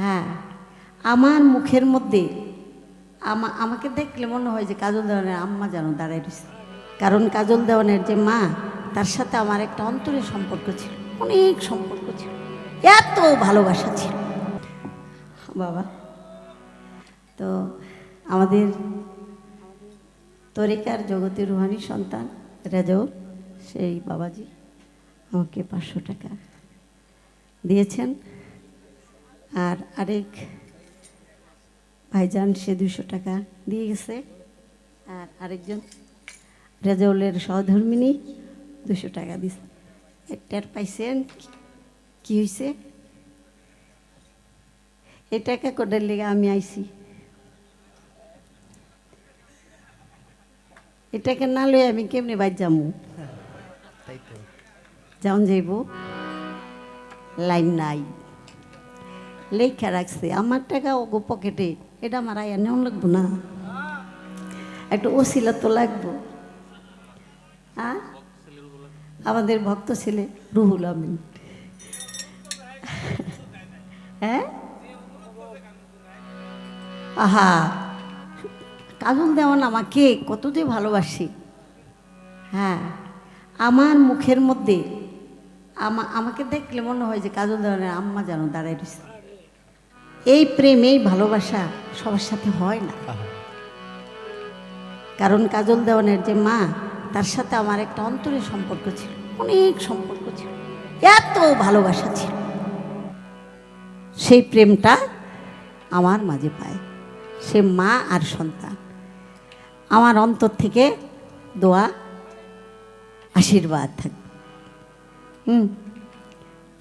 হ্যাঁ আমার মুখের মধ্যে আমা, আমাকে দেখলে মনে হয় যে কাজল দেওয়ানের আম্মা যেন দাঁড়ায় রয়েছে। কারণ কাজল দেওয়ানের যে মা, তার সাথে আমার একটা অন্তরের সম্পর্ক ছিল, অনেক সম্পর্ক ছিল, এত ভালোবাসা ছিল। বাবা, তো আমাদের তরিকার জগতের রুহানি সন্তান রেজাউ সেই বাবাজি আমাকে পাঁচশো টাকা দিয়েছেন। আর আরেক ভাইজান সে দুশো টাকা দিয়ে গেছে। আর আরেকজন রেজাউলের সহধর্মিনী দুশো টাকা দিছে। একটার পাইছেন কি হয়েছে এই টাকা কোটার লেগে আমি আইছি। এটাকে না লই আমি কেমনে বাইর যামু? তাই তো। যাইব। লাইন নাই। লেখা রাখছে আমার টাকা ওগো পকেটে, এটা আমার আয়া নেওয়া লাগবো না। একটা ওসিলা তো লাগবো। হ্যাঁ আমাদের ভক্ত ছেলে রুহুল আমিন। হ্যাঁ? আহা! কাজল দেওয়ান আমাকে, কত যে ভালোবাসি। হ্যাঁ? আমার মুখের মধ্যে, আমা, আমাকে দেখলে মনে হয় যে কাজল দেওয়ানের আম্মা যেন দাঁড়ায় রয়েছে এই প্রেম এই ভালোবাসা সবার সাথে হয় না। কারণ কাজল দেওয়ানের যে মা তার সাথে আমার একটা অন্তরের সম্পর্ক ছিল অনেক সম্পর্ক ছিল এত ভালোবাসা ছিল। সেই প্রেমটা আমার মাঝে পায়। সে মা আর সন্তান। আমার অন্তর থেকে দোয়া আশীর্বাদ থাকবে হুম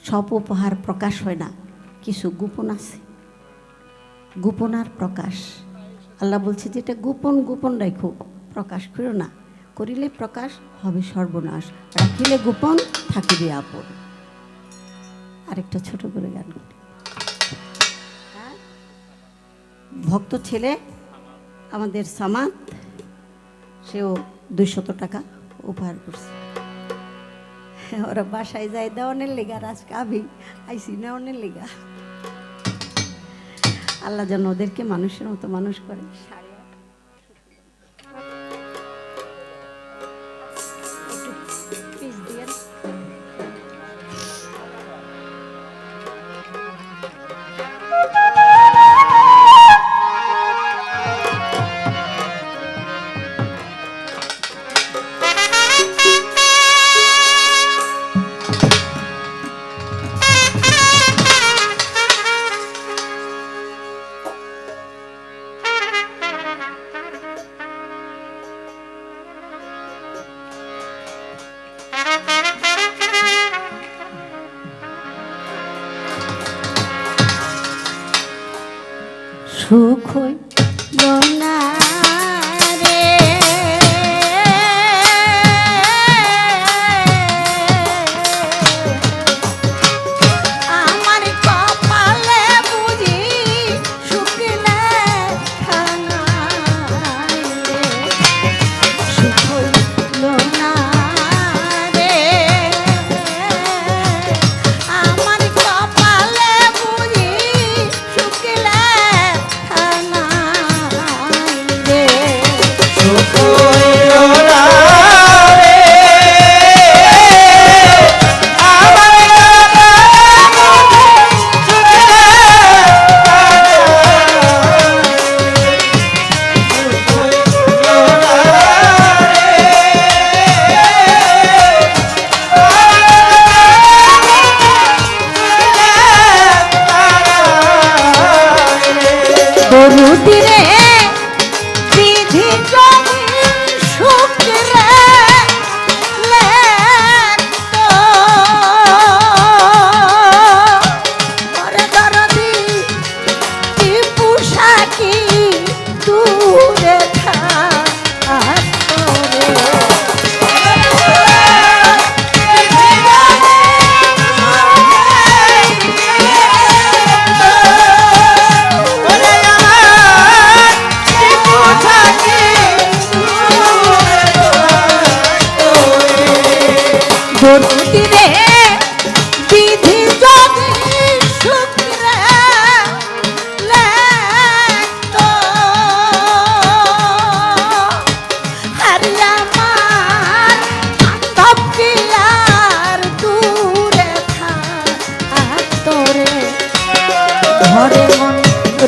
সব উপহার প্রকাশ হয় না কিছু গোপন আছে। গোপনার প্রকাশ। আল্লাহ বলছে যে এটা গোপন গোপন রাখো প্রকাশ করো না। করিলে প্রকাশ হবে সর্বনাশ। রাখিলে গোপন থাকিবে আপন। আরেকটা ছোট করে গান করি? ভক্ত ছেলে, আমাদের সামাদ, সেও দুইশত টাকা উপহার করছে। ওরা বাসায় যায়, দেওয়ানের লেগা আর আজকে আমি আইসি নেওয়ানের লেগা। আল্লাহ যেন ওদেরকে মানুষের মতো মানুষ করে।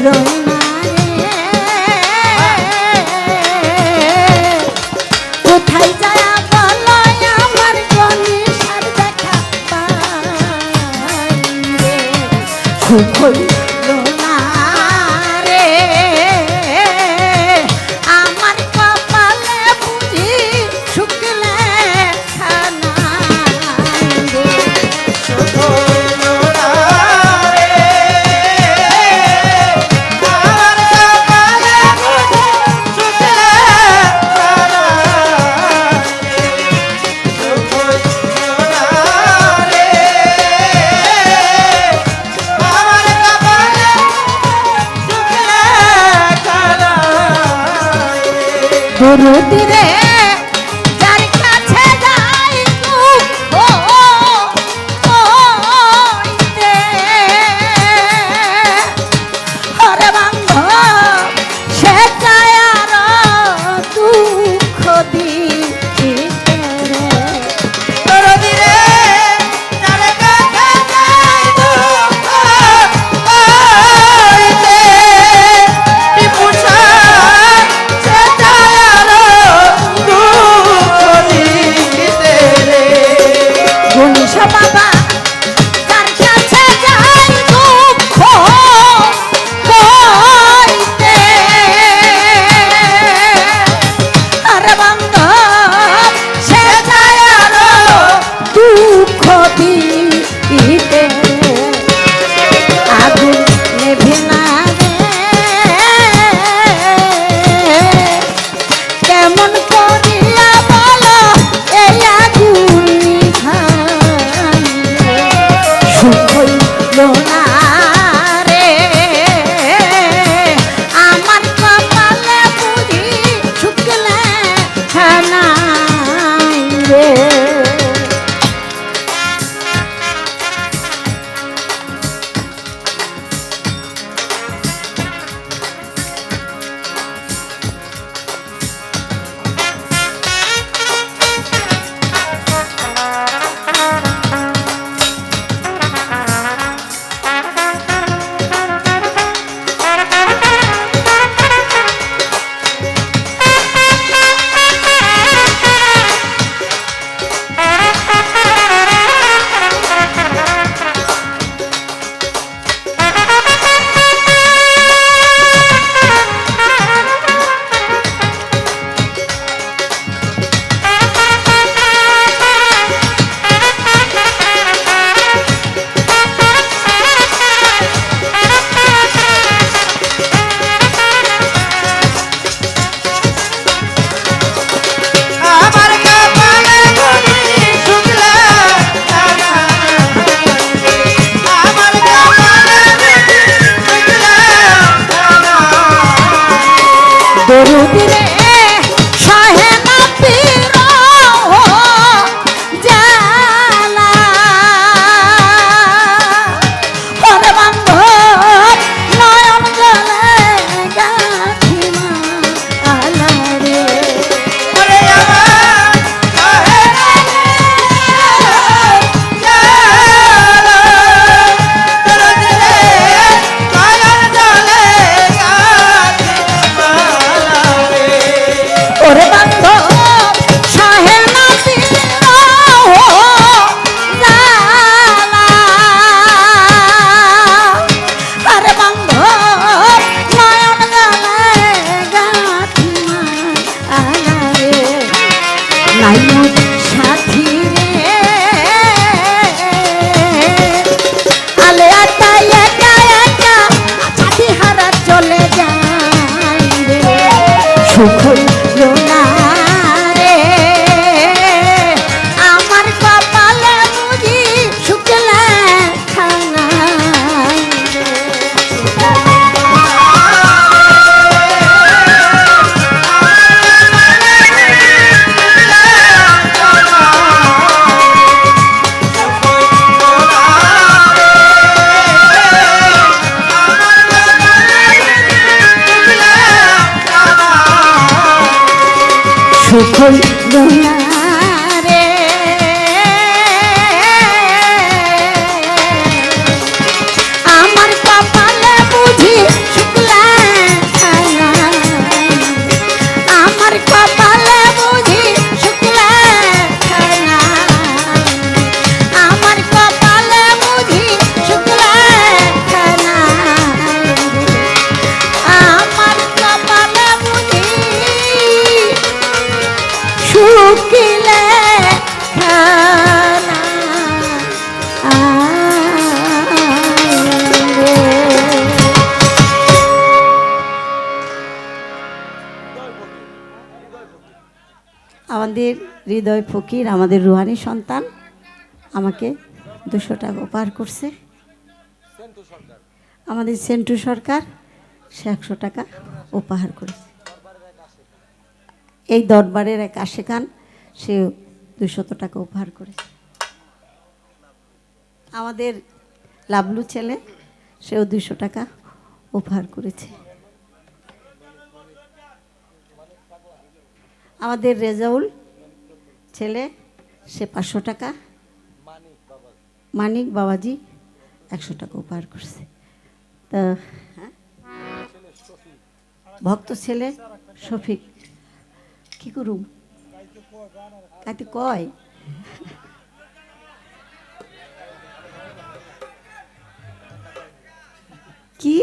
রয়ে দরুদিরে Tú hoy আমাদের হৃদয় ফকির, আমাদের রুহানি সন্তান আমাকে দুশো টাকা উপহার করছে। আমাদের সেন্টু সরকার সে একশো টাকা উপহার করেছে। এই দরবারের এক আশেখান সে দুশত টাকা উপহার করেছে। আমাদের লাবলু ছেলে সেও দুশো টাকা উপহার করেছে। আমাদের রেজাউল ছেলে সে পাঁচশো টাকা। মানিক বাবাজি। একশো টাকা উপহার করছে। তা হ্যাঁ? ভক্ত ছেলে শফিক কি করুম? কাইতে কয়। কি?